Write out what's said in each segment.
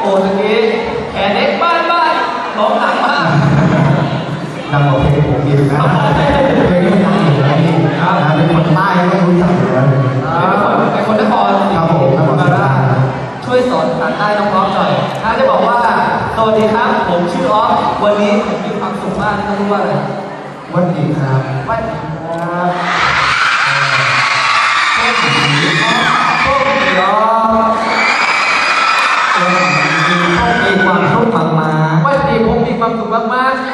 โอ้ตะกี้แขนเด็กบ้านบ้านร้องหนังมากดังกว่าเพลงผมอีกนะเพลงนี้ดังอยู่แล้วนี่นะเป็นคนใต้ต้องรู้จักอยู่แล้วเป็นคนนครครับผมนครราชช่วยสอนภาษาใต้น้องๆหน่อย ถ้าจะบอกว่าสวัสดีครับ ผมชื่อออฟวันนี้ผมมีความสุขมากที่ต้องรู้ว่าอะไรวันดีครับวันดีครับ พูดมามาวันนี้ผมมีความสุขมากๆ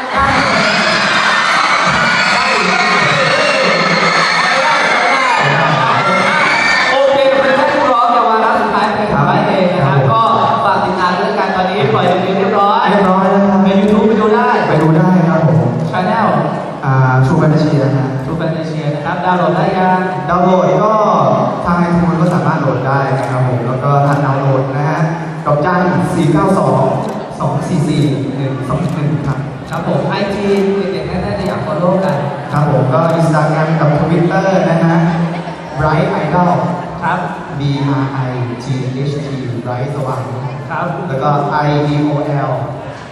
โอเคเป็นแค่ผู้ร้องแต่วาระสุดท้ายเป็นของไบร์ทเองนะครับก็ฝากติดตามด้วยกันตอนนี้ปล่อยเพลงเรียบร้อยเรียบร้อยแล้วครับในยูทูบไปดูได้ไปดูได้ครับผมชาแนลอ่าชูแฟนตาเชียนะฮะทูแฟนเชียนะครับ ดาวน์โหลดได้ยัง ดาวน์โหลดก็ทาง 492 244 121ครับครับผมไอจีเด็กๆน่าจะอยากฟอลโล่กัน ครับผมก็อินสตาแกรมกับทวิตเตอร์นะฮะ Bright Idol ครับ B R I G H T Bright สว่างครับ แล้วก็ I D O L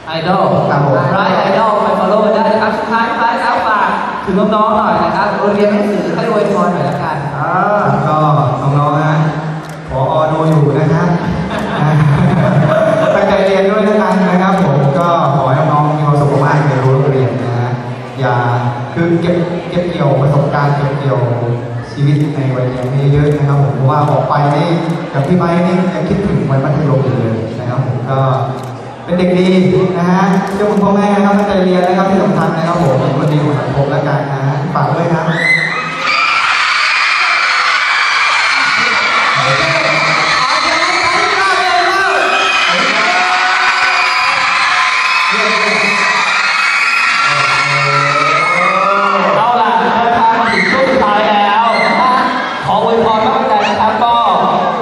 ไอดอลครับผมไรไอดอลไปฟอลโล่ได้ครับสุดท้ายท้ายครับฝากถึงน้องๆหน่อยนะครับโรงเรียนหนังสือให้อวยพรหน่อยละกันอ่าก็น้องๆนะพอดูอยู่นะครับตั้งใจเรียนด้วยนะกันนะครับผมก็ขอให้น้องๆมีความสุขมากในรั้วโรงเรียนนะฮะอย่า คือเก็บเก็บเกี่ยวประสบการณ์เก็บเกี่ยวชีวิตในวัยเรียนให้เยอะนะครับผมเพราะว่าออกไปนี่กับพี่ไม้นี่ยังคิดถึงวัยมัธยมอยู่เลยนะครับผมก็เป็นเด็กดีนะฮะเจ้าคุณพ่อแม่นะครับตั้งใจเรียนนะครับที่สำคัญนะครับผมเป็นคนดีของสังคมแล้วกันนะฮะฝากด้วยครับ